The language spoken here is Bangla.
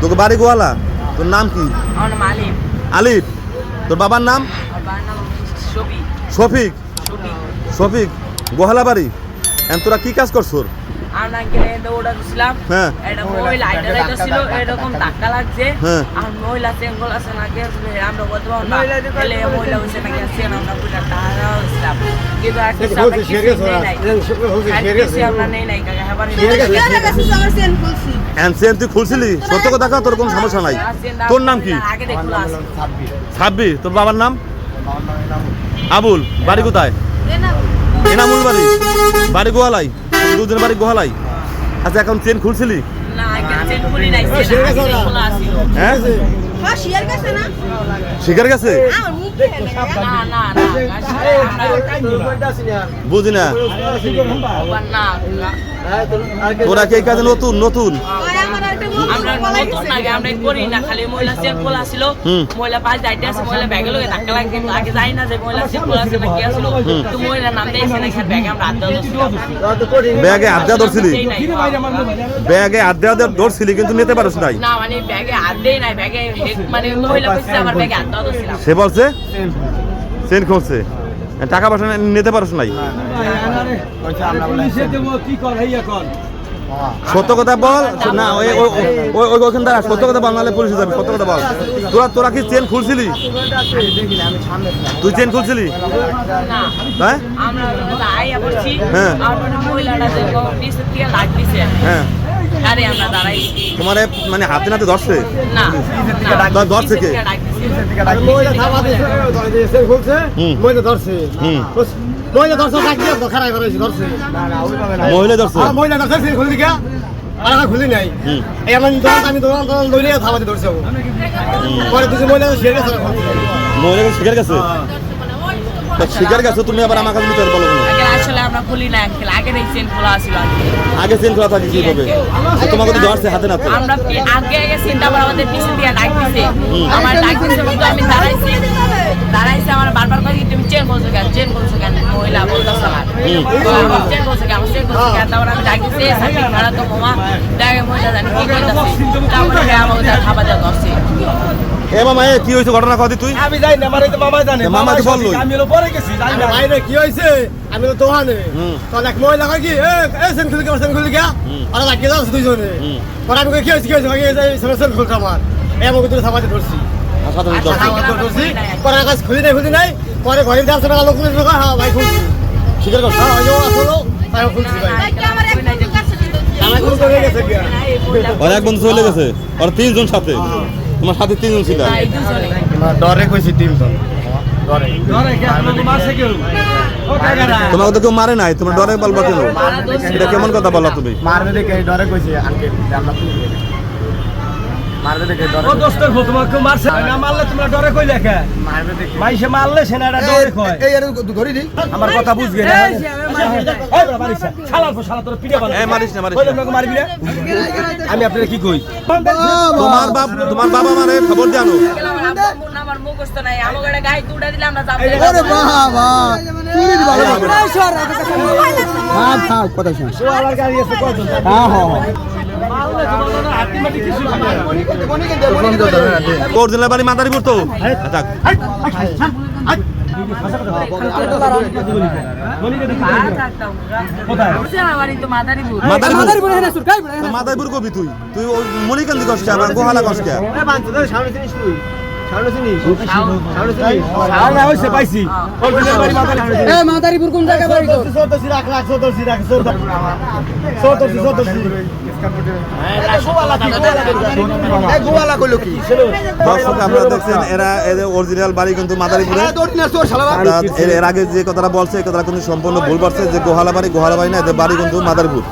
তোকে বাড়ি গোয়ালা তোর নাম কি? আলিফ। তোর বাবার নাম? শফিক। শফিক? গোহালা বাড়ি। এখন তোরা কি কাজ করছোর আমরা দৌড়া দিছিলাম। হ্যাঁ। মহিলা আইটা যাইতেছিল এরকম ধাক্কা লাগছে। হ্যাঁ। আর মহিলা চেঙ্গল আছে না আমরা বলতে পারব মহিলা হয়েছে নাকি আছে আমরা বুঝলাম তাহারা হয়েছিলাম কিন্তু আর কিছু আমরা কিছুই নেই নাই। আর কিছু আমরা নেই নাই কাকা হ্যাঁ এখন তুই খুলছিলি? সত্য কথা তোর কোনো সমস্যা নাই। তোর নাম কি? আগে ছাব্বি তোর বাবার নাম? আবুল বাড়ি কোথায়? এনামুল। বাড়ি। বাড়ি গোহালাই? দুজন বাড়ি গোহালাই? আচ্ছা এখন চেন খুলছিলি হ্যাঁ শিকার গেছে না না না আমরা বুঝি না না তোরা কি এই কাজে নতুন? নতুন? আমরা নতুন আগে আমরা করি না খালি মহিলা চেক খোলা ছিল মহিলা পাঁচ যাইতে আছে মহিলা ব্যাগে লোকে ধাক্কা লাগে কিন্তু আগে যাই না যে মহিলা চেক খোলা ছিল কি আসলো। তো মহিলা নাম দিয়েছে না ব্যাগে আমরা আড্ডা দিচ্ছিলাম ব্যাগে আড্ডা ধরছিলি? ব্যাগে আড্ডা ধরছিলি কিন্তু নিতে পারছ নাই। না মানে ব্যাগে আড্ডাই নাই ব্যাগে মানে মহিলা কইছে আমার ব্যাগে আড্ডা দিচ্ছিলাম সে বলছে? খুলছে। টাকা পয়সা নিতে পারছ নাই? সত্য কথা বল না ওই ওই- ওই ওই ওখান সত্য কথা বল নাহলে পুলিশে যাবে সত্য কথা বল। তোরা তোরা কি চেন খুলছিলি? তুই চেন খুলছিলি? হ্যাঁ? হ্যাঁ। হ্যাঁ আরে আমরা দাঁড়াইছি তোমার মানে হাতে নাতে ধরছে? না ডাক দিছে। মহিলা। মহিলা ধরছে। মহিলা ধরছে খারাপ করেছে ধরছে। মহিলা ধরছে? মহিলা ধরছে খুলি আর খুলি নাই। আমার দোকান আমি দোকান দোকান লইলে থাবা দিয়ে ধরছে পরে দুজন মহিলা শেয়ার গেছে। মহিলা শিকার গেছে? তা শিকার গেছে তুমি আবার আমার কাছে বলো? আগে আসলে আমরা খুলি না আঙ্কেল আগে এই চেন খোলা ছিল আগে আগে চেন খোলা থাকে কি তোমাকে তো ধরছে হাতে নাতে আমরা আগে আগে চিন্তা করে আমাদের পিছন দিয়ে ডাক দিছে। আমার ডাক দিছে আমি দাঁড়াইছি। দাঁড়াইছি আমার বারবার কই তুমি চেন করছ কেন? চেন করছ কেন? মহিলা বলতেছে আমার। চেন করছ কেন? চেন করছ কেন? তারপর আমি ডাক দিছি সাথে খারাপ তো মামা দেখে মহিলা জানি কি করতেছে? তারপরে আমাকে খাবার দেওয়া ধরছে। এ মামা এ কি হয়েছে ঘটনা তুই? আমি যাই না আমার মামা জানে। মামা কি বলল? আমি হলো পরে গেছি জানি না। বাইরে কি হয়েছে আমি তো দোকানে হুম। তখন এক মহিলা কয় কি? এ এ সেন খুলি গেছে সেন খুলি গিয়া আর লাগিয়ে যাচ্ছে দুইজনে পরে আমি কি হয়েছে কি হয়েছে ভাই এই যে সেন সেন খুলছে আমার। এই আমাকে তুই থাবা ধরছি। আচ্ছা আচ্ছা, ধরছি। পরে আকাশ খুলি নাই খুলি নাই। পরে ঘরে লোক খুলি হ্যাঁ ভাই খুলছি। শিকার করছে? হ্যাঁ ওই আসলো তাই খুলছি ভাই। আমার গেছে কি আর? এক বন্ধু চলে গেছে। ওর তিনজন সাথে। তোমার সাথে তিনজন ছিল ডরে কইছি তিনজন। তোমাকে তো কেউ মারে নাই তোমার ডরে বলবা কেন? এটা কেমন কথা বলা তুমি? মারবে দেখে ডরে কইছি আঙ্কেল। মারবে দেখে ডরে ও দোস্তের ভূত তোমাকে কেউ মারছে না মারলে তোমরা ডরে কই লেখা মারবে দেখে মাইসে মারলে সেনাটা ডরে কয় এই আর ধরি দি আমার কথা বুঝবে না এই বড় মারিস শালার শালা তোর পিঠে বানা এ মারিস না মারিস কইলে না। মারবি না আমি আপনার কি কই তোমার বাপ তোমার বাবা মারে খবর জানো গেলাম আমার আব্বু আমার মুখস্থ নাই আমাকে একটা গায়ে তুড়া দিলে আমরা যাব। ভালো হ্যাঁ থাক কথা শুন। ও আমার গাড়ি আছে কয়জন হ্যাঁ হ্যাঁ বাড়ি মাদারীপুর তো? আচ্ছা মাদারীপুর। কবি তুই? তুই মনিকান্দি কষ্ট আমার গোহালা কষ্ট এরা আগে যে কথাটা বলছে, এই কথাটা কিন্তু সম্পূর্ণ ভুল করছে যে গোহালা বাড়ি গোহালা বাড়ি না, এদের বাড়ি কিন্তু মাদারীপুর।